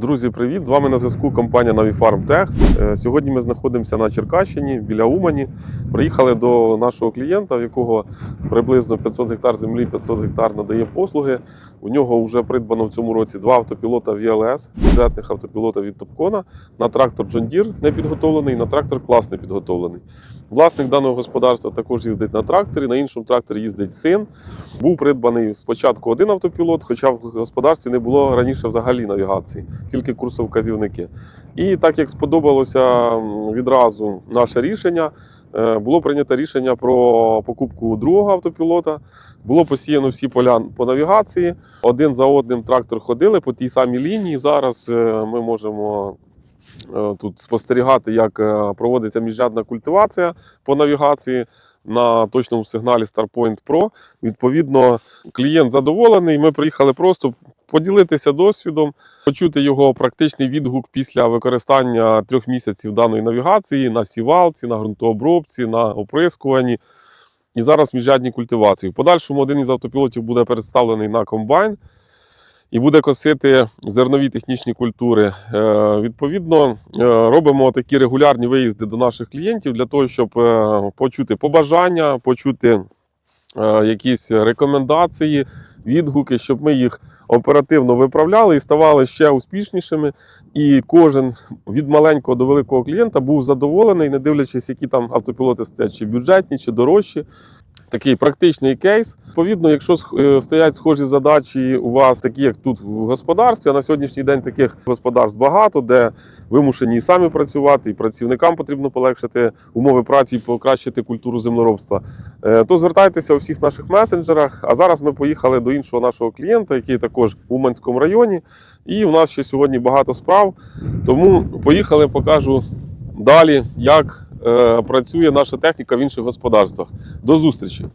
Друзі, привіт! З вами на зв'язку компанія Navifarm. Е, Сьогодні ми знаходимося на Черкащині біля Умані. Приїхали до нашого клієнта, в якого приблизно 500 гектар землі, 500 гектар надає послуги. У нього вже придбано в цьому році два автопілота VLS, бюджетних автопілота від Топкона, на трактор John Deere не на трактор клас не підготовлений. Власник даного господарства також їздить на тракторі, на іншому тракторі їздить син. Був придбаний спочатку один автопілот, хоча в господарстві не було раніше взагалі навігації, тільки курсовказівники. І так як сподобалося відразу наше рішення, е, було прийнято рішення про покупку другого автопілота. Було посіяно всі поля по навігації. Один за одним трактор ходили по тій самій лінії. Зараз е, ми можемо. Е, Тут спостерігати, як е, проводиться міжрядна культивація по навігації на точному сигналі StarPoint Pro. Відповідно, клієнт задоволений. Ми приїхали просто поділитися досвідом, почути його практичний відгук після використання трьох місяців даної навігації на сівалці, на ґрунтообробці, на оприскуванні. І зараз в міжрядній культивації. В подальшому один із автопілотів буде представлений на комбайн і буде косити зернові технічні культури. Е, відповідно, е, робимо такі регулярні виїзди до наших клієнтів для того, щоб е, почути побажання, почути якісь рекомендації, відгуки, щоб ми їх оперативно виправляли і ставали ще успішнішими. І кожен від маленького до великого клієнта був задоволений, не дивлячись, які там автопілоти стоять, чи бюджетні, чи дорожчі. Такий практичний кейс. Відповідно, якщо е, стоять схожі задачі у вас, такі як тут в господарстві, а на сьогоднішній день таких господарств багато, де вимушені і самі працювати, і працівникам потрібно полегшити умови праці і покращити культуру землеробства, е, то звертайтеся у всіх наших месенджерах. А зараз ми поїхали до іншого нашого клієнта, який також в Уманському районі. І у нас ще сьогодні багато справ. Тому поїхали, покажу далі, як працює наша техніка в інших господарствах. До зустрічі!